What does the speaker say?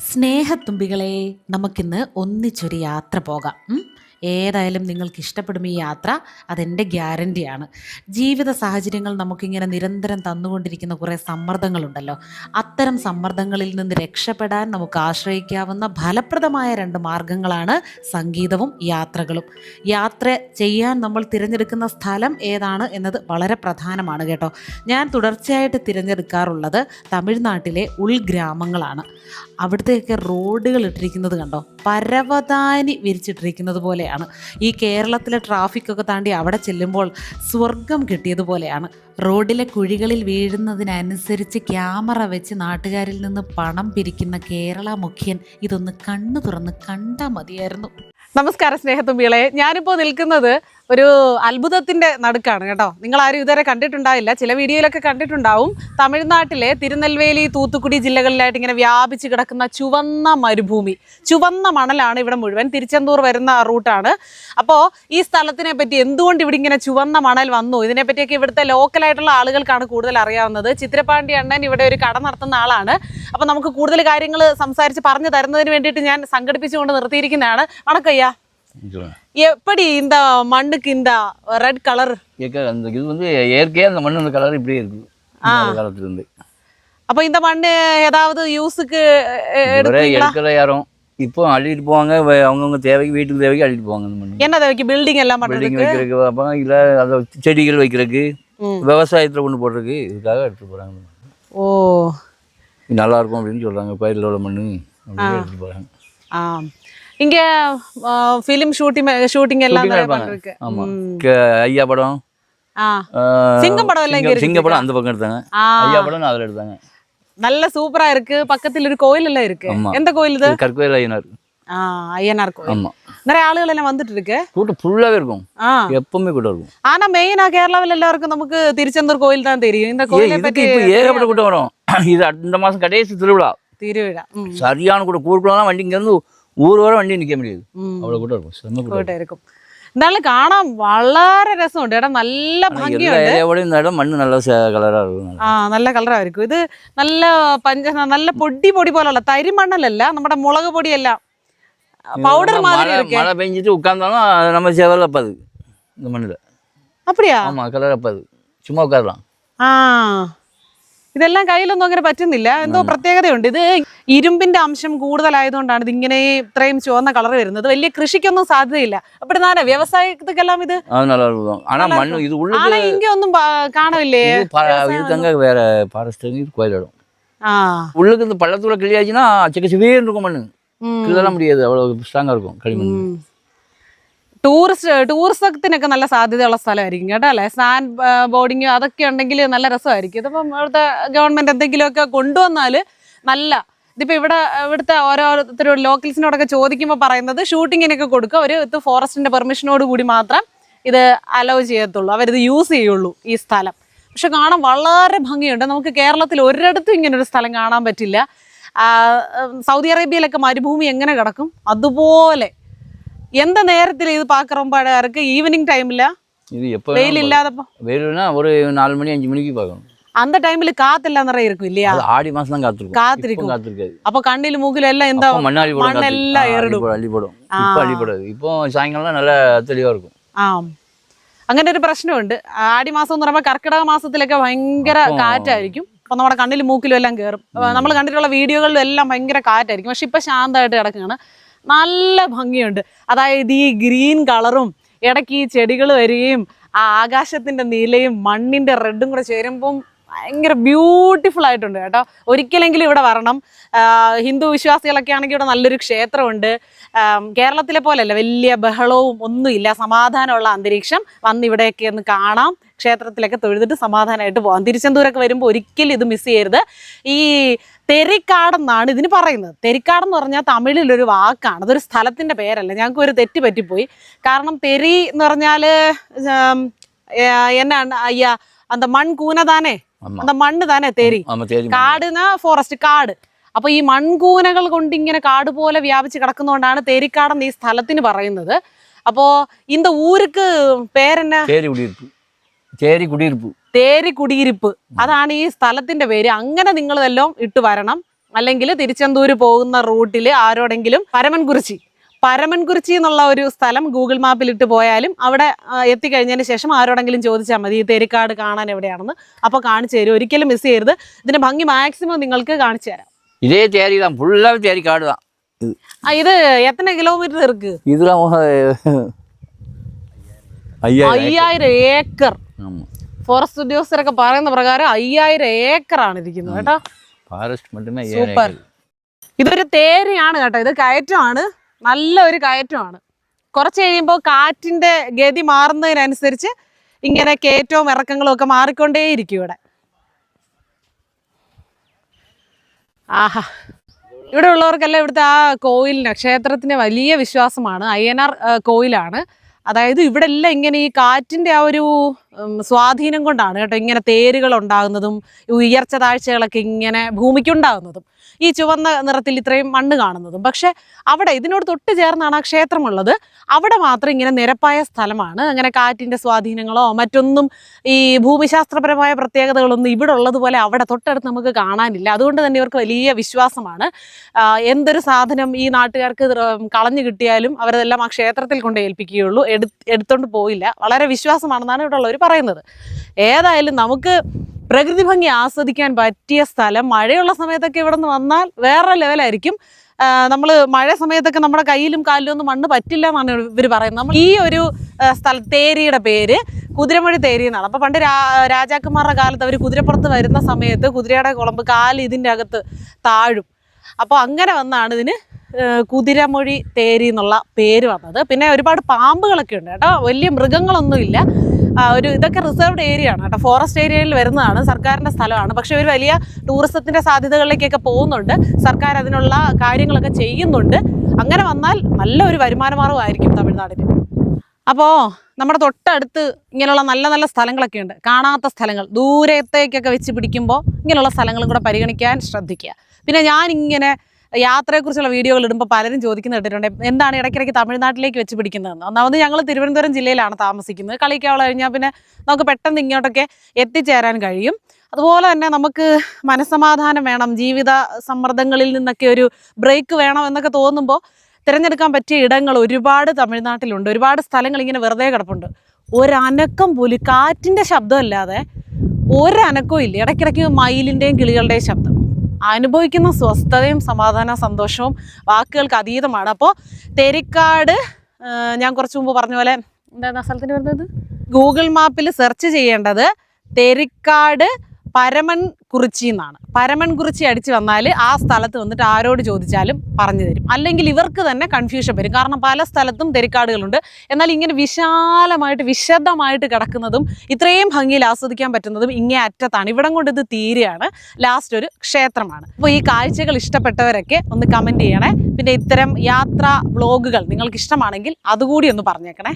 സ്നേഹത്തുമ്പികളെ നമുക്കിന്ന് ഒന്നിച്ചൊരു യാത്ര പോകാം? ഏതായാലും നിങ്ങൾക്ക് ഇഷ്ടപ്പെടും ഈ യാത്ര അതെന്റെ ഗ്യാരന്റിയാണ്. ജീവിത സാഹചര്യങ്ങൾ നമുക്കിങ്ങനെ നിരന്തരം തന്നുകൊണ്ടിരിക്കുന്ന കുറേ സമ്മർദ്ദങ്ങളുണ്ടല്ലോ. അത്തരം സമ്മർദ്ദങ്ങളിൽ നിന്ന് രക്ഷപ്പെടാൻ നമുക്ക് ആശ്രയിക്കാവുന്ന ഫലപ്രദമായ രണ്ട് മാർഗങ്ങളാണ് സംഗീതവും യാത്രകളും. യാത്ര ചെയ്യാൻ നമ്മൾ തിരഞ്ഞെടുക്കുന്ന സ്ഥലം ഏതാണ് എന്നത് വളരെ പ്രധാനമാണ് കേട്ടോ. ഞാൻ തുടർച്ചയായിട്ട് തിരഞ്ഞെടുക്കാറുള്ളത് തമിഴ്നാട്ടിലെ ഉൾഗ്രാമങ്ങളാണ്. അവിടുത്തെയൊക്കെ റോഡുകൾ ഇട്ടിരിക്കുന്നത് കണ്ടോ? പരവതാനി വിരിച്ചിട്ടിരിക്കുന്നത് പോലെയാണ്. ഈ കേരളത്തിലെ ട്രാഫിക്കൊക്കെ താണ്ടി അവിടെ ചെല്ലുമ്പോൾ സ്വർഗം കിട്ടിയതുപോലെയാണ് റോഡിലെ കുഴികളിൽ വീഴുന്നതിനനുസരിച്ച് ക്യാമറ വെച്ച് നാട്ടുകാരിൽ നിന്ന് പണം പിരിക്കുന്ന കേരള മുഖ്യൻ ഇതൊന്ന് കണ്ണു തുറന്ന് കണ്ടാൽ മതിയായിരുന്നു. നമസ്കാരം സ്നേഹത്തുമ്പികളെ. ഞാനിപ്പോൾ നിൽക്കുന്നത് ഒരു അത്ഭുതത്തിന്റെ നടുക്കാണ് കേട്ടോ. നിങ്ങൾ ആരും ഇതുവരെ കണ്ടിട്ടുണ്ടാവില്ല ചില വീഡിയോയിലൊക്കെ കണ്ടിട്ടുണ്ടാവും. തമിഴ്നാട്ടിലെ തിരുനെൽവേലി തൂത്തുക്കുടി ജില്ലകളിലായിട്ട് ഇങ്ങനെ വ്യാപിച്ച് കിടക്കുന്ന ചുവന്ന മരുഭൂമി ചുവന്ന മണലാണ് ഇവിടെ മുഴുവൻ. തിരുച്ചെന്തൂർ വരുന്ന റൂട്ടാണ്. അപ്പോൾ ഈ സ്ഥലത്തിനെ പറ്റി എന്തുകൊണ്ട് ഇവിടെ ഇങ്ങനെ ചുവന്ന മണൽ വന്നു? ഇതിനെപ്പറ്റിയൊക്കെ ഇവിടുത്തെ ലോക്കലായിട്ടുള്ള ആളുകൾക്കാണ് കൂടുതൽ അറിയാവുന്നത്. ചിത്രപാണ്ടി അണ്ണൻ ഇവിടെ ഒരു കട നടത്തുന്ന ആളാണ്. അപ്പോൾ നമുക്ക് കൂടുതൽ കാര്യങ്ങൾ സംസാരിച്ച് പറഞ്ഞു തരുന്നതിന് വേണ്ടിയിട്ട് ഞാൻ സംഘടിപ്പിച്ചുകൊണ്ട് നിർത്തിയിരിക്കുന്നതാണ്. വണക്കയ്യാ. எப்படி இந்த மண்ணுக்கு இந்த ரெட் கலர் அந்த இது வந்து இயற்கையாக அந்த மண் அந்த கலர் இப்படியே இருக்குது அந்த காலத்துலேருந்து. அப்ப இந்த மண்ணு ஏதாவது யூஸுக்கு எடுக்கிற யாரும். இப்போ அள்ளிட்டு போவாங்க அவங்கவங்க தேவைக்கு வீட்டுக்கு தேவைக்கு அள்ளிட்டு போவாங்க அந்த மண் என்ன தேவைக்கு? பில்டிங் எல்லாம் பில்டிங் வைக்கிறதுக்கு அப்புறம் இல்லை அதை செடிகள் வைக்கிறதுக்கு. விவசாயத்தில் கொண்டு போடுறதுக்கு இதுக்காக எடுத்துட்டு போகிறாங்க ஓ. நல்லா இருக்கும் அப்படின்னு சொல்கிறாங்க பயிரில் உள்ள மண் அப்படின்னு எடுத்துட்டு போகிறாங்க ஆ. இங்க ஃபிலிம் ஷூட்டிங் ஷூட்டிங் எல்லாம் Shooting நிறைய எடுப்பாங்க. பண்றதுக்கு ஆமாம் ம். ஐயா படம் சிங்கம் படம் எல்லாம் இங்க சிங்கம் படம் அந்த பக்கம் எடுத்தாங்க. ஐயா படம் அதில் எடுத்தாங்க. நல்ல சூப்பரா இருக்கு. பக்கத்துல ஒரு கோயில் எல்லாம் இருக்கு. ஆமா. எந்த கோயில் இது? கற்கோயில் ஐயனார். ஐயனார் கோயில். ஆமாம் நிறைய ஆளுகள் எல்லாம் வந்துட்டு இருக்கு. கூட்டம் ஃபுல்லாகவே இருக்கும். எப்பவுமே கூட்டம் இருக்கும். ஆனா மெயினா கேரளாவில் எல்லாருக்கும் நமக்கு திருச்செந்தூர் கோயில் தான் தெரியும். இந்த கோயிலை பத்தி இப்போ ஏகப்பட்ட கூட்டம் வரும். இது இந்த மாதம் கடைசி திருவிழா. திருவிழா. சரியான கூட்டம். கூடுக்கலாம் வண்டி இங்கேருந்து ஊர் வர வண்டி நிற்க முடியாது ம் அவ்வளோ கூட்டம் இருக்கும் செம்ம கூட்டம் കൂട്ടം இருக்கும் എന്നാലും കാണാൻ വളരെ രസമുണ്ട് ഇടം നല്ല ஆனால் எல்லா ഭംഗിയുണ്ട് ஏரியாவோட இந்த இடம் மண் நல்ல கலராக இருக்கும் ആ നല്ല കളറായിരിക്കും ഇത് നല്ല പഞ്ച നല്ല പൊടി പൊടി പോലുള്ള തരിമണ്ണലല്ല നമ്മുടെ മുളക് പൊടിയെല്ലാം പൗഡർ இதெல்லாம் மாதிரி மழை இருக்கு மழை பெஞ்சிட்டு உட்காந்தாலும் அது நம்ம செவல் அப்பாது இந்த மண்ணில் அப்படியா ஆமாம் கலர் அப்பாது சும்மா உட்காரலாம் ആ ഇതെല്ലാം കയ്യിലൊന്നും അങ്ങനെ പറ്റുന്നില്ല. എന്തോ പ്രത്യേകതയുണ്ട്. ഇത് ഇരുമ്പിന്റെ അംശം കൂടുതലായതുകൊണ്ടാണ് ഇത് ഇങ്ങനെ ഇത്രയും ചുവന്ന കളർ വരുന്നത്. വലിയ കൃഷിക്കൊന്നും സാധ്യതയില്ല. അപ്പോൾ നാന വ്യവസായത്തിക്കെല്ലാം ഇത് ഇങ്ങനെ ഒന്നും കാണില്ലേ வேற ஃபாரஸ்ட் கோயிலிடும் உள்ளுக்கு இந்த பள்ளத்துக்குள்ள கிளியாச்சுன்னா சிக்க சிவேன்னு இருக்கும் மண்ணு கிள்ளலாம் முடியாது அவ்வளவு ஸ்ட்ராங்கா இருக்கும் களிமண் ടൂറിസ്റ്റ് ടൂറിസത്തിനൊക്കെ നല്ല സാധ്യതയുള്ള സ്ഥലമായിരിക്കും കേട്ടോ അല്ലേ? സാൻഡ് ബോർഡിങ് അതൊക്കെ ഉണ്ടെങ്കിൽ നല്ല രസമായിരിക്കും. ഇതിപ്പം ഇവിടുത്തെ ഗവൺമെന്റ് എന്തെങ്കിലുമൊക്കെ കൊണ്ടുവന്നാൽ നല്ല ഇതിപ്പോൾ ഇവിടെ ഇവിടുത്തെ ഓരോരുത്തരോട് ലോക്കൽസിനോടൊക്കെ ചോദിക്കുമ്പോൾ പറയുന്നത് ഷൂട്ടിങ്ങിനൊക്കെ കൊടുക്കുക. ഒരു ഇത് ഫോറസ്റ്റിന്റെ പെർമിഷനോട് കൂടി മാത്രം ഇത് അലോ ചെയ്യത്തുള്ളൂ. അവരിത് യൂസ് ചെയ്യുള്ളൂ ഈ സ്ഥലം. പക്ഷെ കാണാൻ വളരെ ഭംഗിയുണ്ട്. നമുക്ക് കേരളത്തിൽ ഒരിടത്തും ഒരു സ്ഥലം കാണാൻ പറ്റില്ല. സൗദി അറേബ്യയിലൊക്കെ മരുഭൂമി എങ്ങനെ കിടക്കും? അതുപോലെ எந்த நேரத்துல இது பார்க்க ரொம்ப அழகா இருக்கு ஈவினிங் டைம்ல இது எப்போ வெயில் இல்லாதப்போ வெயில்னா ஒரு நாலு மணி அஞ்சு மணிக்கு பார்க்கணும் அந்த டைம்ல காத்தெல்லாம் நிறைய இருக்கும் இல்லையா அது ஆடி மாசம் தான் காத்திருக்கும் காத்திருக்கும். இப்போ காத்திருக்காது அப்ப கண்ணில் மூக்கில எல்லாம் இந்த அப்போ மண்ணாளி போடும் காத்து. மண்ணெல்லாம் ஆ, ஏறிடும். அள்ளி போடும், அள்ளி போடும் ஆ. இப்போ அள்ளிப்படாது இப்போ சாயங்காலம் நல்லா தெளிவா இருக்கும் ആ അങ്ങനെ ഒരു പ്രശ്നമുണ്ട് ആടി മാസം എന്ന് പറയുമ്പോൾ കർക്കിടക മാസത്തിലൊക്കെ ഭയങ്കര അപ്പോ- കാറ്റായിരിക്കും അപ്പൊ നമ്മുടെ കണ്ണിലും മൂക്കിലും എല്ലാം കയറും നമ്മൾ കണ്ടിട്ടുള്ള വീഡിയോകളിലും എല്ലാം ഭയങ്കര കാറ്റായിരിക്കും പക്ഷെ ഇപ്പൊ ശാന്തമായിട്ട് കിടക്കുകയാണ് നല്ല ഭംഗിയുണ്ട്. അതായത് ഈ ഗ്രീൻ കളറും ഇടയ്ക്ക് ഈ ചെടികൾ വരികയും ആ ആകാശത്തിന്റെ നീലയും മണ്ണിന്റെ റെഡും കൂടെ ചേരുമ്പം ഭയങ്കര ബ്യൂട്ടിഫുൾ ആയിട്ടുണ്ട് കേട്ടോ. ഒരിക്കലെങ്കിലും ഇവിടെ വരണം. ഹിന്ദു വിശ്വാസികളൊക്കെ ആണെങ്കിൽ ഇവിടെ നല്ലൊരു ക്ഷേത്രമുണ്ട്. കേരളത്തിലെ പോലെയല്ല വലിയ ബഹളവും ഒന്നുമില്ല. സമാധാനമുള്ള അന്തരീക്ഷം വന്ന് ഇവിടെയൊക്കെ ഒന്ന് കാണാം. ക്ഷേത്രത്തിലൊക്കെ തൊഴുതിട്ട് സമാധാനമായിട്ട് പോകാം തിരുച്ചെന്തൂരൊക്കെ വരുമ്പോൾ ഒരിക്കലും ഇത് മിസ് ചെയ്യരുത്. ഈ തെരിക്കാടെന്നാണ് ഇതിന് പറയുന്നത്. തെരിക്കാടെന്ന് പറഞ്ഞാൽ തമിഴിലൊരു വാക്കാണ്. അതൊരു സ്ഥലത്തിന്റെ പേരല്ല. ഞങ്ങൾക്ക് ഒരു തെറ്റ് പറ്റിപ്പോയി. കാരണം തെരി എന്ന് പറഞ്ഞാൽ എന്നാണ് അയ്യ அந்த மண் கூனை தானே அந்த மண்ணு தானே தேரி കാടുന്ന ഫോറസ്റ്റ് കാട്. അപ്പൊ ഈ മൺകൂനകൾ കൊണ്ട് ഇങ്ങനെ കാട് പോലെ വ്യാപിച്ച് കിടക്കുന്നോണ്ടാണ് തേരിക്കാടെന്ന് ഈ സ്ഥലത്തിന് പറയുന്നത്. അപ്പോ இந்த ഊരുക്ക് പേര് തേരി കുടിയിരുപ്പ്. അതാണ് ഈ സ്ഥലത്തിന്റെ പേര്. അങ്ങനെ നിങ്ങൾ എല്ലാം ഇട്ട് വരണം. അല്ലെങ്കിൽ തിരുച്ചെന്തൂര് പോകുന്ന റൂട്ടിൽ ആരോടെങ്കിലും പരമൻകുറിച്ചി പരമൻകുറിച്ചി എന്നുള്ള ഒരു സ്ഥലം ഗൂഗിൾ മാപ്പിൽ ഇട്ട് പോയാലും അവിടെ എത്തിക്കഴിഞ്ഞതിന് ശേഷം ആരോടെങ്കിലും ചോദിച്ചാൽ മതി ഈ തെരിക്കാട് കാണാൻ എവിടെയാണെന്ന്? അപ്പോൾ കാണിച്ചു തരും. ഒരിക്കലും മിസ് ചെയ്യരുത്. ഇതിന്റെ ഭംഗി മാക്സിമം നിങ്ങൾക്ക് കാണിച്ചു തരാം. ഇതേ தேரி தான் ஃபுல்லாக ആ, ഇത് എത്ര കിലോമീറ്റർ ഇருக்கு ഇത് അയ്യായിരം ഏക്കർ. ഫോറസ്റ്റ് ഉദ്യോഗസ്ഥരൊക്കെ പറയുന്ന പ്രകാരം അയ്യായിരം ആണ് ഇരിക്കുന്നത് കേട്ടോ. സൂപ്പർ ഇതൊരു തേരയാണ് കേട്ടോ. ഇത് കയറ്റമാണ്. നല്ല ഒരു കയറ്റമാണ്. കുറച്ച് കഴിയുമ്പോൾ കാറ്റിന്റെ ഗതി മാറുന്നതിനനുസരിച്ച് ഇങ്ങനെ കയറ്റവും ഇറക്കങ്ങളും ഒക്കെ മാറിക്കൊണ്ടേയിരിക്കും ഇവിടെ. ആഹാ. ഇവിടെ ഉള്ളവർക്കെല്ലാം ഇവിടുത്തെ ആ കോയിലിന് ക്ഷേത്രത്തിന് വലിയ വിശ്വാസമാണ്. അയ്യനാർ കോയിലാണ്. അതായത് ഇവിടെ എല്ലാം ഇങ്ങനെ ഈ കാറ്റിന്റെ ആ ഒരു സ്വാധീനം കൊണ്ടാണ് കേട്ടോ ഇങ്ങനെ തേരുകൾ ഉണ്ടാകുന്നതും ഉയർച്ച താഴ്ചകളൊക്കെ ഇങ്ങനെ ഭൂമിക്കുണ്ടാകുന്നതും. ഈ ചുവന്ന നിറത്തിൽ ഇത്രയും മണ്ണ് കാണുന്നതും. പക്ഷെ അവിടെ ഇതിനോട് തൊട്ട് ചേർന്നാണ് ആ ക്ഷേത്രമുള്ളത്. അവിടെ മാത്രം ഇങ്ങനെ നിരപ്പായ സ്ഥലമാണ്. അങ്ങനെ കാറ്റിന്റെ സ്വാധീനങ്ങളോ മറ്റൊന്നും ഈ ഭൂമിശാസ്ത്രപരമായ പ്രത്യേകതകളൊന്നും ഇവിടെ ഉള്ളതുപോലെ അവിടെ തൊട്ടടുത്ത് നമുക്ക് കാണാനില്ല. അതുകൊണ്ട് തന്നെ ഇവർക്ക് വലിയ വിശ്വാസമാണ്. എന്തൊരു സാധനം ഈ നാട്ടുകാർക്ക് കളഞ്ഞു കിട്ടിയാലും അവരതെല്ലാം ആ ക്ഷേത്രത്തിൽ കൊണ്ട് ഏൽപ്പിക്കുകയുള്ളൂ. എടു എടുത്തോണ്ട് പോയില്ല. വളരെ വിശ്വാസമാണെന്നാണ് ഇവിടെ ഉള്ളവർ പറയുന്നത്. ഏതായാലും നമുക്ക് പ്രകൃതി ഭംഗി ആസ്വദിക്കാൻ പറ്റിയ സ്ഥലം മഴയുള്ള സമയത്തൊക്കെ ഇവിടെ നിന്ന് വന്നാൽ വേറെ ലെവലായിരിക്കും നമ്മൾ മഴ സമയത്തൊക്കെ നമ്മുടെ കയ്യിലും കാലിലും ഒന്നും മണ്ണ് പറ്റില്ല എന്നാണ് ഇവർ പറയുന്നത്. നമ്മൾ ഈ ഒരു സ്ഥല തേരിയുടെ പേര് കുതിരമൊഴി തേരി എന്നാണ്. അപ്പോൾ പണ്ട് രാജാക്കന്മാരുടെ കാലത്ത് അവർ കുതിരപ്പുറത്ത് വരുന്ന സമയത്ത് കുതിരയുടെ കുളമ്പ് കാൽ ഇതിന്റെ അകത്ത് താഴും. അപ്പോൾ അങ്ങനെ വന്നാണ് ഇതിന് കുതിരമൊഴി തേരി എന്നുള്ള പേര് വന്നത്. പിന്നെ ഒരുപാട് പാമ്പുകളൊക്കെ ഉണ്ട് കേട്ടോ. വലിയ മൃഗങ്ങളൊന്നുമില്ല. ഒരു ഇതൊക്കെ റിസർവ്ഡ് ഏരിയ ആണ് കേട്ടോ. ഫോറസ്റ്റ് ഏരിയയിൽ വരുന്നതാണ് സർക്കാരിന്റെ സ്ഥലമാണ്. പക്ഷെ ഒരു വലിയ ടൂറിസത്തിന്റെ സാധ്യതകളിലേക്കൊക്കെ പോകുന്നുണ്ട്. സർക്കാർ അതിനുള്ള കാര്യങ്ങളൊക്കെ ചെയ്യുന്നുണ്ട്. അങ്ങനെ വന്നാൽ നല്ലൊരു വരുമാന മാർഗമായിരിക്കും തമിഴ്നാടിന്. അപ്പോൾ നമ്മുടെ തൊട്ടടുത്ത് ഇങ്ങനെയുള്ള നല്ല നല്ല സ്ഥലങ്ങളൊക്കെ ഉണ്ട്. കാണാത്ത സ്ഥലങ്ങൾ ദൂരത്തേക്കൊക്കെ വെച്ച് പിടിക്കുമ്പോൾ ഇങ്ങനെയുള്ള സ്ഥലങ്ങളും കൂടെ പരിഗണിക്കാൻ ശ്രദ്ധിക്കുക. പിന്നെ ഞാനിങ്ങനെ യാത്രയെക്കുറിച്ചുള്ള വീഡിയോകൾ ഇടുമ്പോൾ പലരും ചോദിക്കുന്ന കേട്ടിട്ടുണ്ട് എന്താണ് ഇടയ്ക്കിടയ്ക്ക് തമിഴ്നാട്ടിലേക്ക് വെച്ച് പിടിക്കുന്നതെന്ന് ഒന്നാമത് ഞങ്ങൾ തിരുവനന്തപുരം ജില്ലയിലാണ് താമസിക്കുന്നത്. കളിക്കാവള കഴിഞ്ഞാൽ പിന്നെ നമുക്ക് പെട്ടെന്ന് ഇങ്ങോട്ടൊക്കെ എത്തിച്ചേരാൻ കഴിയും. അതുപോലെ തന്നെ നമുക്ക് മനസ്സമാധാനം വേണം ജീവിത സമ്മർദ്ദങ്ങളിൽ നിന്നൊക്കെ ഒരു ബ്രേക്ക് വേണം എന്നൊക്കെ തോന്നുമ്പോൾ തിരഞ്ഞെടുക്കാൻ പറ്റിയ ഇടങ്ങൾ ഒരുപാട് തമിഴ്നാട്ടിലുണ്ട്. ഒരുപാട് സ്ഥലങ്ങൾ ഇങ്ങനെ വെറുതെ കിടപ്പുണ്ട്. ഒരനക്കം പോലും കാറ്റിന്റെ ശബ്ദമല്ലാതെ ഒരനക്കവും ഇല്ല. ഇടയ്ക്കിടയ്ക്ക് മയിലിന്റെയും കിളികളുടെയും ശബ്ദം. അനുഭവിക്കുന്ന സ്വസ്ഥതയും സമാധാന സന്തോഷവും വാക്കുകൾക്ക് അതീതമാണ്. അപ്പോൾ തെരിക്കാട് ഞാൻ കുറച്ച് മുമ്പ് പറഞ്ഞ പോലെ എന്താണ് സ്ഥലത്തിന് വരുന്നത് ഗൂഗിൾ മാപ്പിൽ സെർച്ച് ചെയ്യേണ്ടത് തെരിക്കാട് പരമൻ കുറിച്ചി എന്നാണ്. പരമൻ കുറിച്ചി അടിച്ച് വന്നാൽ ആ സ്ഥലത്ത് വന്നിട്ട് ആരോട് ചോദിച്ചാലും പറഞ്ഞു തരും. അല്ലെങ്കിൽ ഇവർക്ക് തന്നെ കൺഫ്യൂഷൻ വരും. കാരണം പല സ്ഥലത്തും തെരിക്കാടുകളുണ്ട്. എന്നാൽ ഇങ്ങനെ വിശാലമായിട്ട് വിശദമായിട്ട് കിടക്കുന്നതും ഇത്രയും ഭംഗിയിൽ ആസ്വദിക്കാൻ പറ്റുന്നതും ഇങ്ങേ അറ്റത്താണ്. ഇവിടം കൊണ്ട് ഇത് തീരെയാണ് ലാസ്റ്റ് ഒരു ക്ഷേത്രമാണ്. അപ്പോൾ ഈ കാഴ്ചകൾ ഇഷ്ടപ്പെട്ടവരൊക്കെ ഒന്ന് കമന്റ് ചെയ്യണേ. പിന്നെ ഇത്തരം യാത്രാ വ്ളോഗുകൾ നിങ്ങൾക്ക് ഇഷ്ടമാണെങ്കിൽ അതുകൂടി ഒന്ന് പറഞ്ഞേക്കണേ.